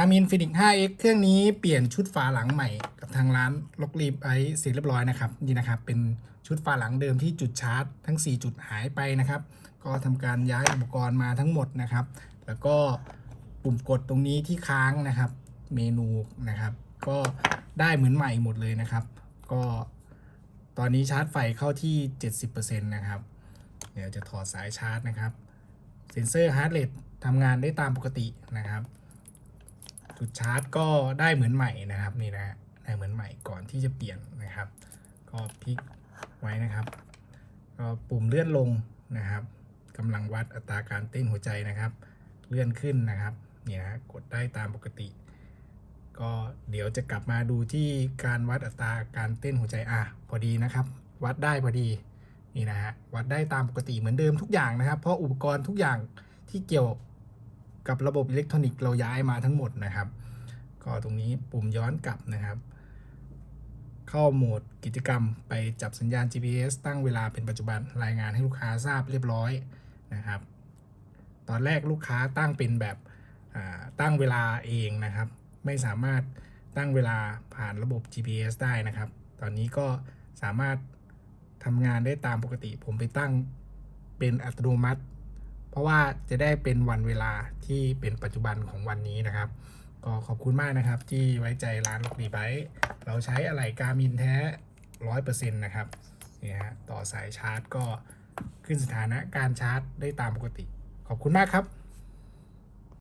Garmin Fenix 5X เครื่องนี้เปลี่ยนชุดฝาหลังใหม่กับทางร้านล็อกรีบไอเสร็จเรียบร้อยนะครับนี่นะครับเป็นชุดฝาหลังเดิมที่จุดชาร์จทั้ง 4 จุดหายไปนะครับ ก็ทำการย้ายอุปกรณ์มาทั้งหมดนะครับ แล้วก็ปุ่มกดตรงนี้ที่ค้างนะครับ เมนูนะครับ ก็ได้เหมือนใหม่หมดเลยนะครับ ก็ตอนนี้ชาร์จไฟเข้าที่ 70%นะครับเดี๋ยวจะถอดสายชาร์จนะครับเซ็นเซอร์ฮาร์ดเรททำงานได้ตามปกตินะครับ จุดชาร์จก็ได้เหมือนใหม่นะครับนี่นะฮะได้เหมือนใหม่ก่อนที่จะเปลี่ยนนะครับ ก็พลิกไว้นะครับ ก็ปุ่มเลื่อนลงนะครับกำลังวัดอัตราการเต้นหัวใจนะครับ เลื่อนขึ้นนะครับนี่นะกดได้ตามปกติ ก็เดี๋ยวจะกลับมาดูที่การวัดอัตราการเต้นหัวใจอะพอดีนะครับ วัดได้พอดีนี่นะฮะวัดได้ตามปกติเหมือนเดิมทุกอย่างนะครับ เพราะอุปกรณ์ทุกอย่างที่เกี่ยว กับระบบอิเล็กทรอนิกส์เราย้ายมาทั้งหมดนะครับ ก็ตรงนี้ปุ่มย้อนกลับนะครับ เข้าโหมดกิจกรรมไปจับสัญญาณ GPS ตั้งเวลาเป็นปัจจุบันรายงานให้ลูกค้าทราบเรียบร้อยนะครับ ตอนแรกลูกค้าตั้งเป็นแบบตั้งเวลาเองนะครับ ไม่สามารถตั้งเวลาผ่านระบบ GPS ได้นะครับ ตอนนี้ก็สามารถทำงานได้ตามปกติ ผมไปตั้งเป็นอัตโนมัติ เพราะว่าจะได้เป็นวันเวลาที่เป็นปัจจุบันของวันนี้นะครับ ก็ขอบคุณมากนะครับที่ไว้ใจร้านล็อกดีไบเราใช้อะไหล่การมินแท้ร้อยเปอร์เซ็นต์นะครับนี่ฮะต่อสายชาร์จก็ขึ้นสถานะการชาร์จได้ตามปกติ ขอบคุณมากครับ